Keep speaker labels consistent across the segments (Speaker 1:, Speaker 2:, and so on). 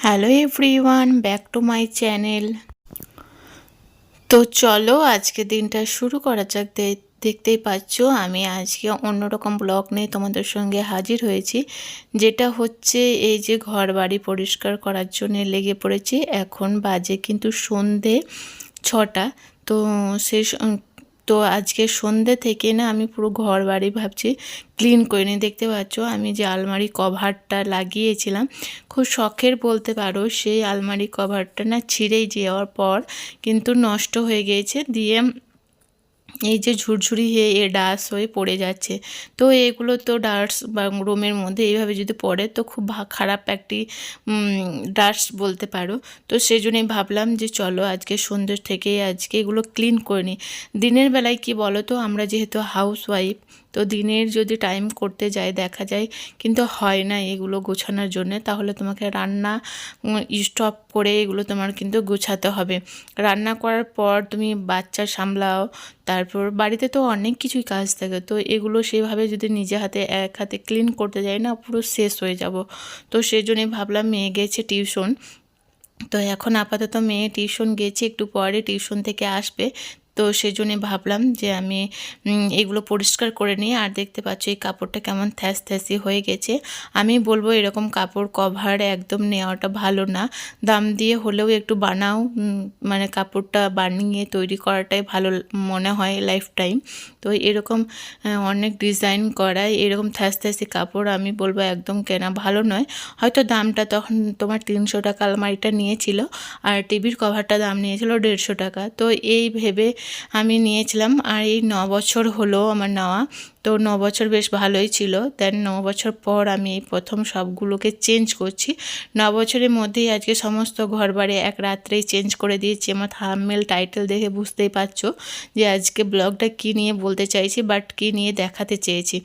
Speaker 1: Hello everyone back to my channel তো চলো আজকে দিনটা শুরু করা যাক। দেখতেই পাচ্ছ, আমি আজকে অন্যরকম ব্লগ নিয়ে তোমাদের সঙ্গে হাজির হয়েছি, যেটা হচ্ছে এই যে ঘর বাড়ি পরিষ্কার করার জন্য লেগে পড়েছি। এখন বাজে কিন্তু সন্ধে ছটা, তো স- তো আজকে সন্ধ্যে থেকে না আমি পুরো ঘর বাড়ি ভাবছি ক্লিন করে নিই। দেখতে পাচ্ছ আমি যে আলমারি কভারটা লাগিয়েছিলাম, খুব শখের বলতে পারো সেই আলমারি কভারটা না ছিঁড়েই যাওয়ার পর কিন্তু নষ্ট হয়ে গিয়েছে দিয়ে এই যে ঝুরঝুরি হয়ে এ ডাস হয়ে পড়ে যাচ্ছে। তো এগুলো তো ডাস্ট বা রুমের মধ্যে এইভাবে যদি পড়ে, তো খুব খারাপ একটি ডাস্ট বলতে পারো। তো সেই জন্যই ভাবলাম যে চলো আজকে সন্ধ্যে থেকে আজকে এগুলো ক্লিন করে নিই। দিনের বেলায় কি বলো তো আমরা যেহেতু হাউস ওয়াইফ তো দিনের যদি টাইম করতে যাই দেখা যায়, কিন্তু হয় না এগুলো গোছানোর জন্য, তাহলে তোমাকে রান্না স্টপ করে এগুলো তোমার কিন্তু গোছাতে হবে। রান্না করার পর তুমি বাচ্চা সামলাও, তারপর বাড়িতে তো অনেক কিছুই কাজ থাকে, তো এগুলো সেভাবে যদি নিজে হাতে, এক হাতে ক্লিন করতে যাই না, পুরো শেষ হয়ে যাব। তো সেই জন্যই ভাবলাম মেয়ে গেছে টিউশন তো এখন আপাতত মেয়ে টিউশন গেছে, একটু পরে টিউশন থেকে আসবে তো সেই জন্যে ভাবলাম যে আমি এগুলো পরিষ্কার করে নিই আর দেখতে পাচ্ছ এই কাপড়টা কেমন থ্যাস থ্যাসি হয়ে গেছে। আমি বলব এরকম কাপড় কভার একদম নেওয়াটা ভালো না। দাম দিয়ে হলেও একটু বানাও মানে কাপড়টা বানিয়ে তৈরি করাটাই ভালো মনে হয় লাইফ টাইম তো এরকম অনেক ডিজাইন করায় এরকম থ্যাস থ্যাসি কাপড় আমি বলব একদম কেনা ভালো নয়। হয়তো দামটা তখন তোমার তিনশো টাকা আলমারিটা নিয়েছিল, আর টিভির কভারটা দাম নিয়েছিল দেড়শো টাকা। তো এই ভেবে আমি নিয়েছিলাম আর এই ন বছর হলো আমার নেওয়া। তো ন বছর বেশ ভালোই ছিল। দেন ন বছর পর আমি এই প্রথম সবগুলোকে চেঞ্জ করছি। ন বছরের মধ্যেই আজকে সমস্ত ঘর বাড়ি এক রাত্রেই চেঞ্জ করে দিয়েছি। আমার থামমেল টাইটেল দেখে বুঝতেই পারছ যে আজকে ব্লগটা কি নিয়ে বলতে চাইছি বাট কি নিয়ে দেখাতে চেয়েছি।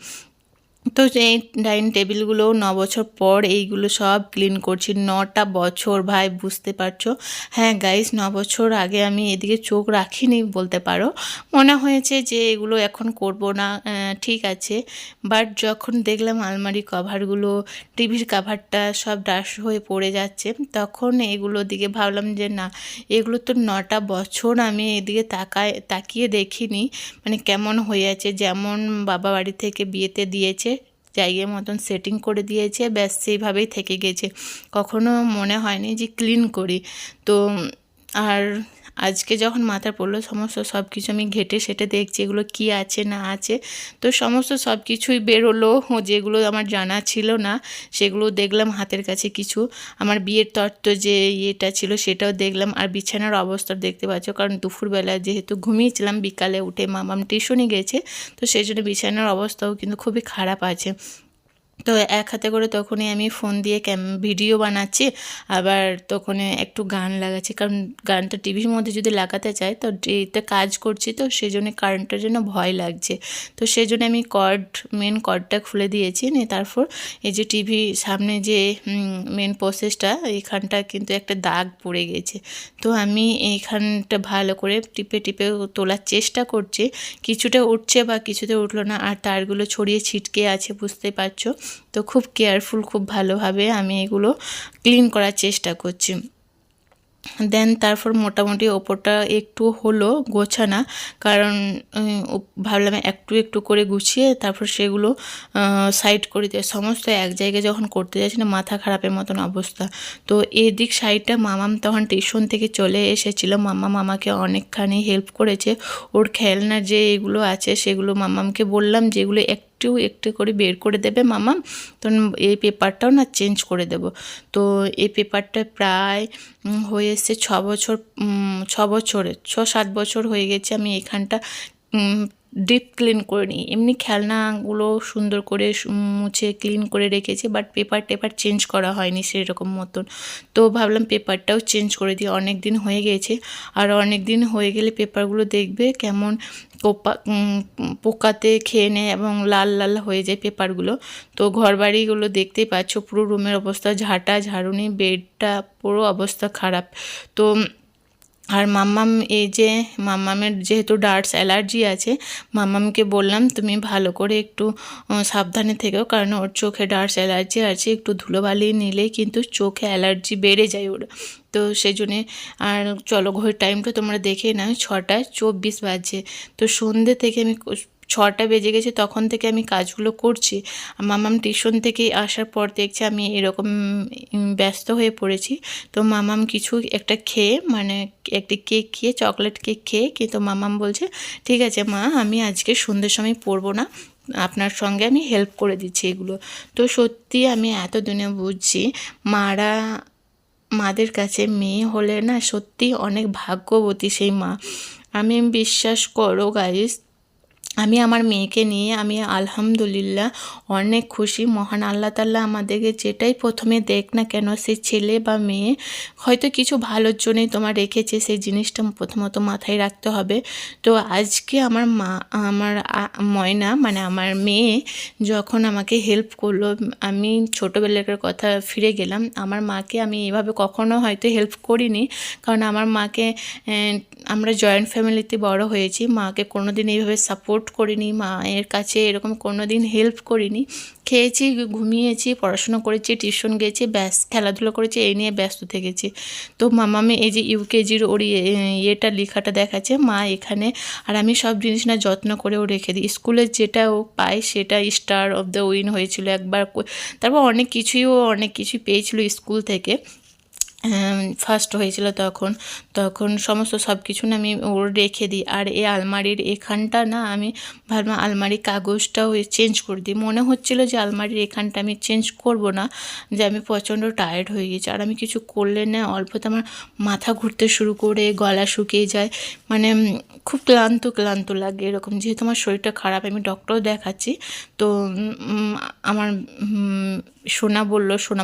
Speaker 1: তো এই ডাইনিং টেবিলগুলো ন বছর পর এইগুলো সব ক্লিন করছি। নটা বছর, ভাই, বুঝতে পারছ? হ্যাঁ গাইস ন বছর আগে আমি এদিকে চোখ রাখিনি বলতে পারো। মনে হয়েছে যে এগুলো এখন করব না ঠিক আছে। বাট যখন দেখলাম আলমারি কভারগুলো, টিভির কাভারটা সব ডাস হয়ে পড়ে যাচ্ছে, তখন এগুলো দিকে ভাবলাম যে না, এগুলো তো নটা বছর আমি এদিকে তাকায়, তাকিয়ে দেখিনি। মানে কেমন হয়ে আছে যেমন বাবা বাড়ি থেকে বিয়েতে দিয়েছে জায়গার মতন সেটিং করে দিয়েছে, ব্যাস সেইভাবেই থেকে গেছে। কখনো মনে হয়নি যে ক্লিন করি। তো, আর আজকে যখন মাথায় পড়ল, সমস্ত সব কিছু আমি ঘেটে সেটে দেখছি এগুলো কি আছে, না আছে। তো সমস্ত সব কিছুই বেরোলো, যেগুলো আমার জানা ছিল না, সেগুলো দেখলাম হাতের কাছে কিছু। আমার বিয়ের তত্ত্ব যে ইয়েটা ছিল সেটাও দেখলাম। আর বিছানার অবস্থা দেখতে পাচ্ছ, কারণ দুপুরবেলা যেহেতু ঘুমিয়েছিলাম, বিকালে উঠে মামাম টিউশনে গেছে, তো সেই জন্য বিছানার অবস্থাও কিন্তু খুবই খারাপ আছে। তো এক হাতে করে তখনই আমি ফোন দিয়ে ক্যাম, ভিডিও বানাচ্ছি। আবার তখন একটু গান লাগাচ্ছি। কারণ গানটা টিভির মধ্যে যদি লাগাতে চাই, তো এতে কাজ করছি, তো সেই জন্য কারেন্টের জন্য ভয় লাগছে। তো সেই জন্য আমি কর্ড মেন কর্ডটা খুলে দিয়েছি। নিয়ে তারপর এই যে টিভি সামনে যে মেন প্রসেসটা এইখানটা কিন্তু একটা দাগ পড়ে গেছে। তো আমি এইখানটা ভালো করে টিপে টিপে তোলার চেষ্টা করছি। কিছুটা উঠছে বা কিছুতে উঠল না, আর তারগুলো ছড়িয়ে ছিটকে আছে, বুঝতে পারছ? তো খুব কেয়ারফুল খুব ভালোভাবে আমি এগুলো ক্লিন করার চেষ্টা করছি। দেন তারপর মোটামুটি ওপরটা একটু হলো গোছানা, কারণ ভাবলাম একটু একটু করে গুছিয়ে তারপর সেগুলো সাইড করে দিয়ে, সমস্ত এক জায়গায় যখন করতে যাচ্ছি না, মাথা খারাপের মতন অবস্থা। তো এদিক সাইডটা মামাম তখন টিউশন থেকে চলে এসেছিল, মামা মামাকে অনেকখানি হেল্প করেছে। ওর খেলনা যে এগুলো আছে, সেগুলো মামামকে বললাম, যেগুলো একটু একটু করে বের করে দেবে মামা। তখন এই পেপারটাও না চেঞ্জ করে দেব। তো এই পেপারটা প্রায় হয়ে এসছে ছ বছর ছ বছরের, ছ সাত বছর হয়ে গেছে আমি এখানটা ডিপ ক্লিন করে নিই। এমনি খেলনাগুলো সুন্দর করে মুছে ক্লিন করে রেখেছি বাট পেপার টেপার চেঞ্জ করা হয়নি সেরকম মতন। তো ভাবলাম পেপারটাও চেঞ্জ করে দিই। অনেক দিন হয়ে গেছে আর অনেক দিন হয়ে গেলে পেপারগুলো দেখবে কেমন উম, পোকাতে খেয়ে নেয় এবং লাল লাল হয়ে যায় পেপারগুলো তো ঘর বাড়িগুলো দেখতেই পাচ্ছ পুরো রুমের অবস্থা ঝাঁটা ঝাড়ুনি বেডটা পুরো অবস্থা খারাপ। তো আর মাম্মাম, এই যে মাম্মামের যেহেতু ডার্টস অ্যালার্জি আছে, মাম্মামকে বললাম তুমি ভালো করে একটু সাবধানে থেকেও, কারণ ওর চোখে ডার্টস অ্যালার্জি আছে, একটু ধুলোবালি নিলেই কিন্তু চোখে অ্যালার্জি বেড়ে যায় ওর। তো সেই জন্যে আর চলো ঘড়ির টাইমটা তোমরা দেখে নাও, ছটা চব্বিশ বাজছে তো সন্ধ্যে থেকে আমি ছটা বেজে গেছে, তখন থেকে আমি কাজগুলো করছি। মামাম টিউশন থেকে আসার পর দেখছি আমি এরকম ব্যস্ত হয়ে পড়েছি। তো মামাম কিছু একটা খেয়ে মানে একটি কেক খেয়ে, চকলেট কেক খেয়ে, কিন্তু মামাম বলছে, ঠিক আছে মা, আমি আজকে সন্ধ্যের সময় পড়ব না। আপনার সঙ্গে আমি হেল্প করে দিচ্ছি এগুলো। তো সত্যি আমি এতদিনে বুঝছি, মারা, মাদের কাছে মেয়ে হলে না সত্যি অনেক ভাগ্যবতী সেই মা। আমি বিশ্বাস করো গাইস আমি আমার মেয়েকে নিয়ে আমি আলহামদুলিল্লাহ অনেক খুশি। মহান আল্লাহ তাল্লাহ আমাদেরকে যেটাই প্রথমে দেখ না কেন সে ছেলে বা মেয়ে হয়তো কিছু ভালোর জন্যই তোমার রেখেছে, সেই জিনিসটা প্রথমত মাথায় রাখতে হবে। তো আজকে আমার মা, আমার ময়না মানে আমার মেয়ে যখন আমাকে হেল্প করল, আমি ছোটোবেলাকার কথা ফিরে গেলাম। আমার মাকে আমি এভাবে কখনো হয়তো হেল্প করিনি, কারণ আমার মাকে আমরা জয়েন্ট ফ্যামিলিতে বড় হয়েছি, মাকে কোনো দিন এইভাবে সাপোর্ট করিনি, মায়ের কাছে এরকম কোনো দিন হেল্প করিনি। খেয়েছি, ঘুমিয়েছি, পড়াশুনো করেছি টিউশন গেছি, ব্যাস, খেলাধুলো করেছি, এই নিয়ে ব্যস্ত থেকেছি। তো মামামে এই যে ইউকেজির ওর ইয়ে- ইয়েটা লেখাটা দেখাচ্ছে, মা এখানে, আর আমি সব জিনিস না যত্ন করেও রেখে দিই। স্কুলে যেটা ও পায় সেটা স্টার অফ দ্য উইন হয়েছিল একবার তারপর অনেক কিছুই ও অনেক কিছুই পেয়েছিল স্কুল থেকে। ফার্স্ট হয়েছিল তখন। তখন সমস্ত সব কিছু না আমি ওর রেখে দিই। আর এই আলমারির এখানটা না আমি ভাবলাম আলমারির কাগজটাও চেঞ্জ করে দিই। মনে হচ্ছিল যে আলমারির এখানটা আমি চেঞ্জ করব না, যে আমি প্রচণ্ড টায়ার্ড হয়ে গেছি। আর আমি কিছু করলে না অল্পতে আমার মাথা ঘুরতে শুরু করে, গলা শুকিয়ে যায়। মানে খুব ক্লান্ত ক্লান্ত লাগে এরকম। যেহেতু আমার শরীরটা খারাপ, আমি ডক্টর দেখাচ্ছি। তো আমার সোনা বলল, সোনা